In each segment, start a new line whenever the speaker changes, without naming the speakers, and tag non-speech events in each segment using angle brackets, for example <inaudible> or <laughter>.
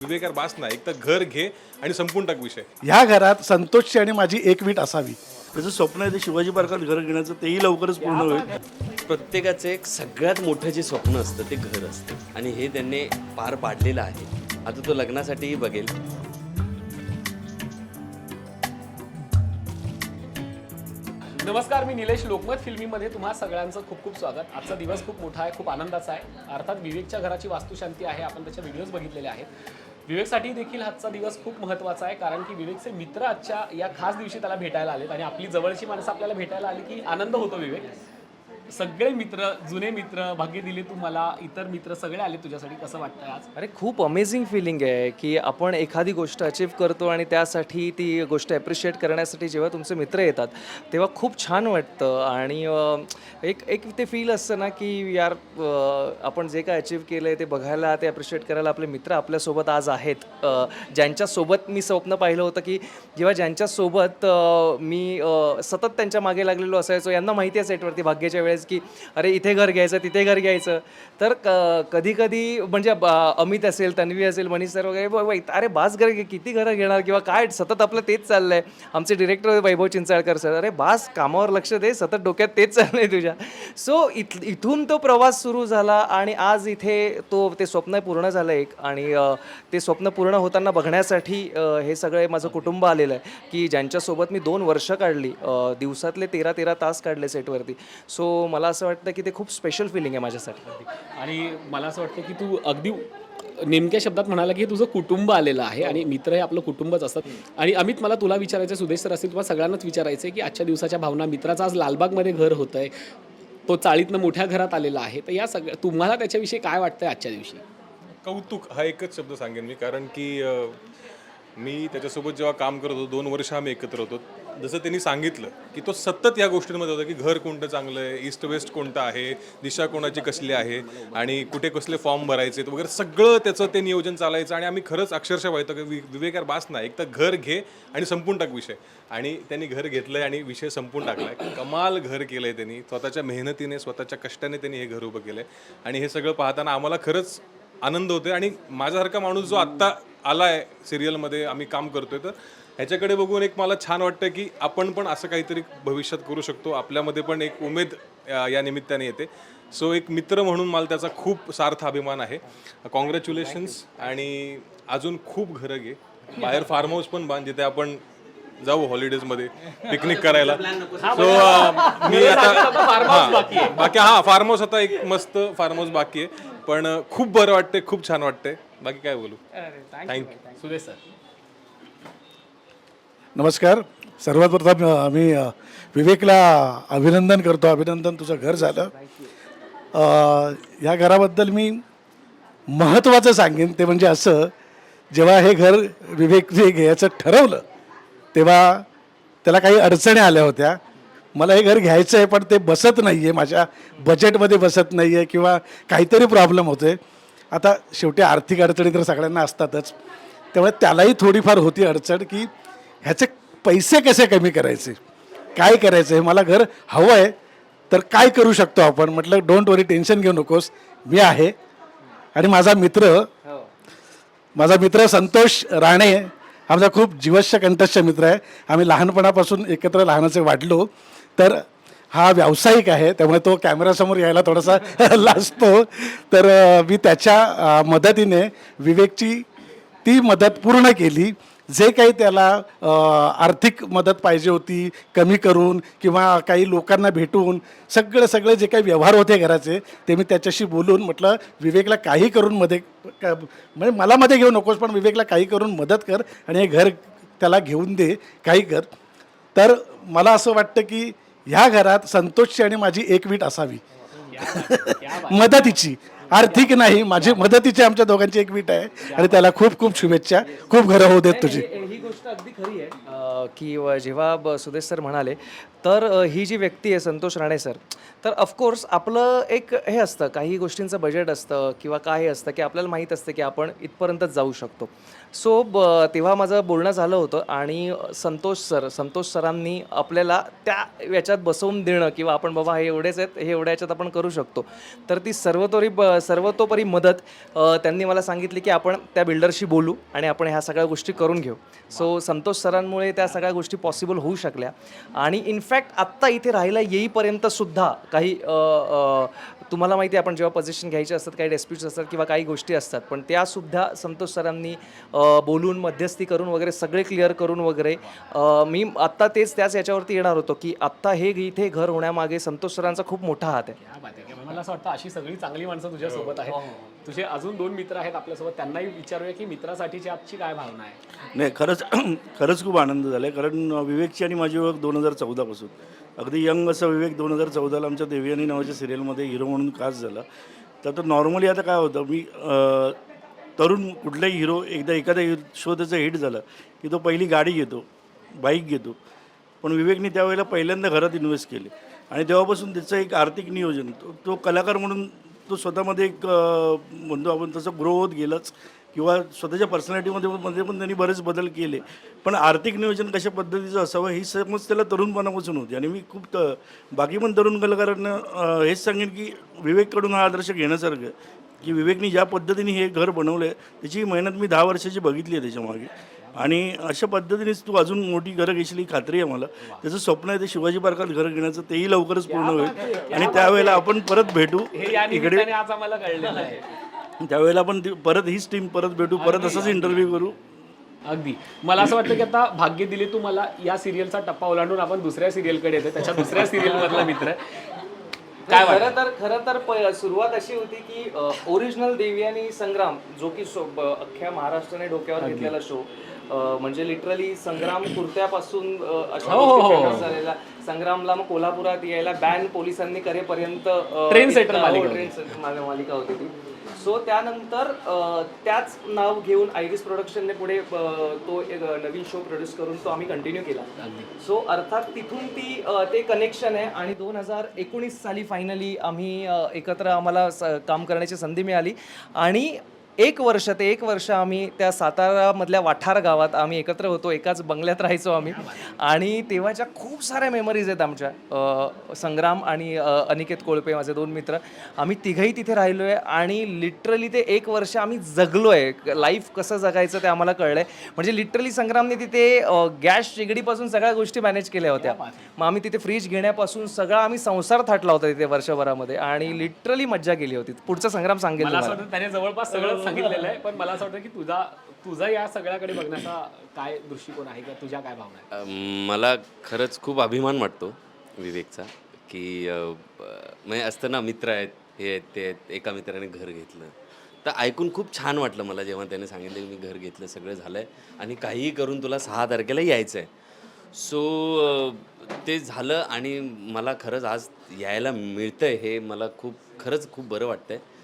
विवेकार बास ना एक तर घर घे आणि संपून टाक विषय.
ह्या घरात संतोषची आणि माझी एक वीट असावी.
त्याचं स्वप्न आहे ते शिवाजी पार्कात घर घेण्याचं तेही लवकरच पूर्ण होईल.
प्रत्येकाचं एक सगळ्यात मोठं जे स्वप्न असतं ते घर असतं. आणि हे त्यांनी पार पाडलेलं आहे. आता तो लग्नासाठीही बघेल.
नमस्कार मी निलेश लोकमत. फिल्मीमध्ये तुम्हा सगळ्यांचं खूप खूप स्वागत. आजचा दिवस खूप मोठा आहे खूप आनंदाचा आहे. अर्थात विवेकच्या घराची वास्तुशांती आहे. आपण त्याचे व्हिडिओज बघितलेले आहेत. विवेकसाठी देखील आजचा दिवस खूप महत्त्वाचा आहे कारण की विवेकचे मित्र आजच्या या खास दिवशी त्याला भेटायला आलेत आणि आपली जवळची माणसं आपल्याला भेटायला आली की आनंद होतो विवेक. सगळे मित्र जुने मित्र भाग्य दिले तुम्हाला इतर मित्र सगळे आले तुझ्यासाठी कसं वाटतं आज?
अरे खूप अमेझिंग फिलिंग आहे की आपण एखादी गोष्ट अचीव करतो आणि त्यासाठी ती गोष्ट ॲप्रिशिएट करण्यासाठी जेव्हा तुमचे मित्र येतात तेव्हा खूप छान वाटतं. आणि अं, एक एक ते फील असतं ना की यार अं, आपण जे काय अचीव केलं आहे ते बघायला ते ॲप्रिशिएट करायला आपले मित्र आपल्यासोबत आज आहेत. अं, ज्यांच्यासोबत मी स्वप्न पाहिलं होतं की जेव्हा ज्यांच्यासोबत अं, मी अं, सतत त्यांच्या मागे लागलेलो असायचो यांना माहिती आहे सेटवरती भाग्याच्या वेळेस की अरे इथे घर घ्यायचं तिथे घर घ्यायचं. तर क कधी कधी म्हणजे अमित असेल तन्वी असेल मनीष सर वगैरे ब- अरे बास घर किती घरं घेणार? किंवा काय सतत आपलं तेच चाललंय. आमचे डिरेक्टर वैभव चिंचाळकर सर अरे बास कामावर लक्ष दे सतत डोक्यात तेच चाललंय तुझ्या. सो इथ इथून तो प्रवास सुरू झाला आणि आज इथे तो ते स्वप्न पूर्ण झालं एक आणि ते स्वप्न पूर्ण होताना बघण्यासाठी हे सगळे माझं कुटुंब आलेलं आहे की ज्यांच्यासोबत मी दोन वर्ष काढली दिवसातले तेरा तेरा तास काढले सेटवरती सो मला असं वाटतं की ते खूप स्पेशल फिलिंग आहे माझ्यासाठी.
आणि मला असं वाटतं की तू अगदी नेमक्या शब्दात म्हणाला की हे तुझं कुटुंब आलेलं आहे आणि मित्र हे आपलं कुटुंबच असतात. आणि अमित मला तुला विचारायचं आहे, सुदेश सर असतील तुम्हाला सगळ्यांनाच विचारायचं आहे की आजच्या दिवसाच्या भावना मित्राचं आज लालबागमध्ये घर होतं आहे तो चाळीतनं मोठ्या घरात आलेला आहे. तर या सगळ्या तुम्हाला त्याच्याविषयी काय वाटतंय आजच्या दिवशी?
कौतुक हा एकच शब्द सांगेन मी कारण की मी त्याच्यासोबत जेव्हा काम करत होतो दोन वर्ष आम्ही एकत्र होतो. जसं त्यांनी सांगितलं की तो सतत या गोष्टींमध्ये होता की घर कोणतं चांगलं आहे ईस्ट वेस्ट कोणतं आहे दिशा कोणाची कसली आहे आणि कुठे कसले फॉर्म भरायचे वगैरे सगळं त्याचं ते नियोजन चालायचं आणि आम्ही खरंच अक्षरशः व्हायचं की वि- विवेकार बास ना एक तर घर घे आणि संपून टाक विषय. आणि त्यांनी घर घेतलंय आणि विषय संपून टाकलाय. कमाल घर केलंय त्यांनी. स्वतःच्या मेहनतीने स्वतःच्या कष्टाने त्यांनी हे घर उभं केलंय. आणि हे सगळं पाहताना आम्हाला खरंच आनंद होतोय. आणि माझ्यासारखा माणूस जो आत्ता आलाय सिरियलमध्ये आम्ही काम करतोय तर ह्याच्याकडे बघून एक मला छान वाटतं की आपण पण असं काहीतरी भविष्यात करू शकतो. आपल्यामध्ये पण एक उमेद या निमित्ताने येते. सो एक मित्र म्हणून मला त्याचा खूप सार्थ अभिमान आहे. कॉंग्रॅच्युलेशन्स आणि अजून खूप घरं घे. <laughs> बाहेर फार्म हाऊस पण बांध जिथे आपण जाऊ हॉलिडेजमध्ये पिकनिक <laughs> करायला. सो मी आता हा, बाकी हा फार्म हाऊस आता एक मस्त फार्म हाऊस बाकी आहे. पण खूप बरं वाटतंय खूप छान वाटतंय. बाकी काय बोलू? Thank you
Sudesh sir.
नमस्कार. सर्वात प्रथम मी विवेकला अभिनंदन करतो. अभिनंदन तुझं घर झालं. या घराबद्दल मी महत्त्वाचं सांगेन. ते म्हणजे असं जेव्हा हे घर विवेक जे घ्यायचं ठरवलं तेव्हा त्याला काही अडचणी आल्या होत्या. मला हे घर घ्यायचं आहे पण ते बसत नाही आहे माझ्या बजेटमध्ये बसत नाही आहे किंवा काहीतरी प्रॉब्लेम होते आता शेवटी आर्थिक अडचणी तर सगळ्यांना असतातच. त्यामुळे त्यालाही थोडीफार होती अडचण की ह्याचे पैसे कसे कमी करायचे? काय करायचं? हे मला घर हवं आहे तर काय करू शकतो आपण? म्हटलं डोंट वरी टेन्शन घेऊ नकोस. मी आहे. आणि माझा मित्र माझा मित्र संतोष राणे आमचा खूप जीवश्य कंठस्थ मित्र आहे. आम्ही लहानपणापासून एकत्र लहानाचे वाढलो. तर हा व्यावसायिक आहे त्यामुळे तो कॅमेरासमोर यायला थोडासा <laughs> लाजतो. तर मी त्याच्या मदतीने विवेकची ती मदत पूर्ण केली. जे काही त्याला आर्थिक मदत पाहिजे होती कमी करून किंवा काही लोकांना भेटून सगळं सगळे जे काही व्यवहार होते घराचे ते मी त्याच्याशी बोलून म्हटलं विवेकला काही करून मध्ये म्हणजे मला मध्ये घेऊ नकोस पण विवेकला काही करून मदत कर आणि हे घर त्याला घेऊन दे काही कर. तर मला असं वाटतं की ह्या घरात संतोषची आणि माझी एक वीट असावी. मदतीची. आर्थिक नाही माझी मदतीची आमच्या दोघांची एक वीट आहे. आणि त्याला खूप खूप शुभेच्छा. खूप घरं होऊ देत तुझी.
ही गोष्ट अगदी खरी आहे की जेव्हा सुदेश सर म्हणाले तर ही जी व्यक्ती आहे संतोष राणे सर तर ऑफकोर्स आपलं एक हे असतं काही गोष्टींचं बजेट असतं किंवा काय असतं की आपल्याला माहीत असतं की आपण इथपर्यंतच जाऊ शकतो. सो ब तेव्हा माझं बोलणं झालं होतं आणि संतोष सर संतोष सरांनी आपल्याला त्या याच्यात बसवून देणं किंवा आपण बाबा हे एवढेच आहेत हे एवढ्या याच्यात आपण करू शकतो. तर ती सर्वतोरी ब सर्वतोपरी मदत त्यांनी मला सांगितली की आपण त्या बिल्डरशी बोलू आणि आपण ह्या सगळ्या गोष्टी करून घेऊ. सो संतोष सरांमुळे त्या सगळ्या गोष्टी पॉसिबल होऊ शकल्या. आणि इनफॅक्ट आत्ता इथे राहायला येईपर्यंत सुद्धा काही तुम्हाला माहिती आहे आपण जेव्हा पोझिशन घ्यायचे असतात काही डिस्प्यूट्स असतात किंवा काही गोष्टी असतात पण त्यासुद्धा संतोष सरांनी बोलून मध्यस्थी करून वगैरे सगळे क्लिअर करून वगैरे मी आत्ता तेच त्याच याच्यावरती येणार होतो की आत्ता हे इथे घर होण्यामागे संतोष सरांचा खूप मोठा हात आहे.
क्या बात आहे क्या बात. मला असं वाटतं अशी सगळी चांगली माणसं तुझ्यासोबत आहेत. तुझे अजून दोन मित्र आहेत आपल्यासोबत त्यांनाही विचारूया की मित्रासाठीची आजची काय भावना आहे?
नाही खरंच <clears throat> खरंच खूप आनंद झाला आहे. कारण विवेकची आणि माझी ओळख दोन हजार चौदापासून अगदी यंग असं विवेक दोन हजार चौदाला आमच्या देवयानी नावाच्या सिरियलमध्ये हिरो म्हणून कास्ट झाला. तर तो नॉर्मली आता काय होतं मी तरुण कुठलाही हिरो एकदा एखादा शो त्याचा हिट झाला की तो पहिली गाडी घेतो बाईक घेतो. पण विवेकने त्यावेळेला पहिल्यांदा घरात इन्व्हेस्ट केले. आणि तेव्हापासून त्याचं एक आर्थिक नियोजन तो तो कलाकार म्हणून तो स्वतःमध्ये एक म्हणतो आपण तसं ग्रो होत गेलाच किंवा स्वतःच्या पर्सनॅलिटीमध्ये मध्ये पण त्यांनी बरेच बदल केले. पण आर्थिक नियोजन कशा पद्धतीचं असावं ही समज त्याला तरुणपणापासून होती. आणि मी खूप बाकी पण तरुण कलाकारांना हेच सांगेन की विवेककडून हा आदर्श घेण्यासारखं की विवेकने ज्या पद्धतीने हे घर बनवलं आहे त्याची मेहनत मी दहा वर्षाची बघितली आहे त्याच्यामागे आणि अशा पद्धतीनेच तू अजून मोठी घरं घेशील ही खात्री आहे मला. त्याचं स्वप्न आहे ते शिवाजी पार्कात घरं घेण्याचं तेही लवकरच पूर्ण होईल. आणि त्यावेळेला आपण परत भेटू इकडे. त्यावेळेला आपण परत हीच टीम परत भेटू परत असंच इंटरव्ह्यू करू.
अगदी. मला असं वाटतं की आता भाग्य दिले तू मला या सिरियलचा टप्पा ओलांडून आपण दुसऱ्या सिरियलकडे येतो त्याच्या दुसऱ्या सिरियल मधला मित्र. काय वाटतं?
खरं तर खरं तर प- सुरुवात अशी होती की ओरिजिनल देवी आणि संग्राम जो की सो- ब- अख्ख्या महाराष्ट्राने डोक्यावर घेतलेला शो म्हणजे लिटरली संग्राम कुर्त्यापासून अ, अशा
हो, हो,
गोष्टी
हो.
famous झालेल्या. संग्रामला मग कोल्हापुरात यायला बॅन पोलिसांनी करेपर्यंत अ,
Train setter
इतका-
मालिका
हो, माल- मालिका होती ती. सो त्यानंतर त्याच नाव घेऊन आयरिस प्रोडक्शनने पुढे तो एक नवीन शो प्रोड्यूस करून तो आम्ही कंटिन्यू केला. सो अर्थात तिथून ती ते कनेक्शन आहे आणि दोन हजार एकोणीस साली फायनली आम्ही एकत्र आम्हाला स- काम करण्याची संधी मिळाली. आणि एक वर्ष ते एक वर्ष आम्ही त्या सातारामधल्या वाठार गावात आम्ही एकत्र होतो एकाच बंगल्यात राहायचो आम्ही. आणि तेव्हाच्या खूप साऱ्या मेमरीज आहेत आमच्या. संग्राम आणि अनिकेत कोळपे माझे दोन मित्र आम्ही तिघही तिथे राहिलो आहे आणि लिटरली ते एक वर्ष आम्ही जगलो आहे लाईफ कसं जगायचं ते आम्हाला कळलं आहे म्हणजे लिटरली संग्रामने तिथे गॅस शेगडीपासून सगळ्या गोष्टी मॅनेज केल्या होत्या. मग आम्ही तिथे फ्रीज घेण्यापासून सगळा आम्ही संसार थाटला होता तिथे वर्षभरामध्ये आणि लिटरली मज्जा केली होती. पुढचा संग्राम सांगेल
त्याने जवळपास सगळं सांगितलेलं आहे पण मला असं वाटतं की तुझा तुझा या सगळ्याकडे बघण्याचा काय दृष्टिकोन आहे किंवा तुझ्या काय भावना
मला खरंच खूप अभिमान वाटतो विवेकचा की ब- म्हणजे असतं ना मित्र आहेत हे आहेत ते आहेत एका मित्राने घर घेतलं. तर ऐकून खूप छान वाटलं मला जेव्हा त्याने सांगितलं की मी घर घेतलं सगळं झालं आहे आणि काहीही करून तुला सहा तारखेला यायचं आहे सो ते झालं आणि मला खरंच आज यायला मिळतं आहे हे मला खूप खरंच खूप बरं वाटतं आहे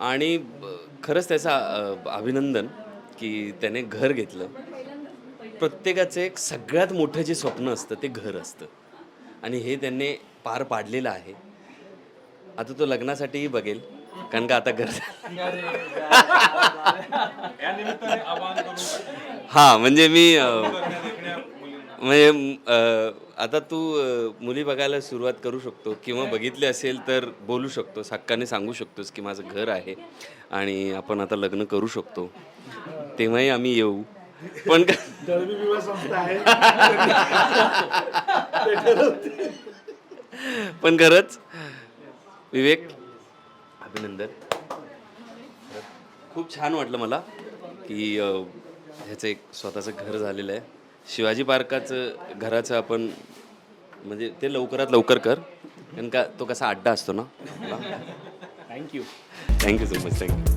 आणि खरंच त्याचं अभिनंदन की त्याने घर घेतलं. प्रत्येकाचं एक सगळ्यात मोठं जे स्वप्न असतं ते घर असतं. आणि हे त्यांनी पार पाडलेलं आहे. आता तो लग्नासाठीही बघेल कारण का आता घर हा म्हणजे मी म्हणजे आता तू मुली बघायला सुरुवात करू शकतो किंवा बघितले असेल तर बोलू शकतोस हक्काने सांगू शकतोस की माझं घर आहे आणि आपण आता लग्न करू शकतो. तेव्हाही आम्ही येऊ. पण पण खरंच विवेक अभिनंदन. खूप छान वाटलं मला की ह्याचं एक स्वतःचं घर झालेलं आहे. शिवाजी पार्काचं घराचं आपण म्हणजे ते लवकरात लवकर कर. कारण का तो कसा अड्डा असतो ना.
Thank you
thank you so much thank you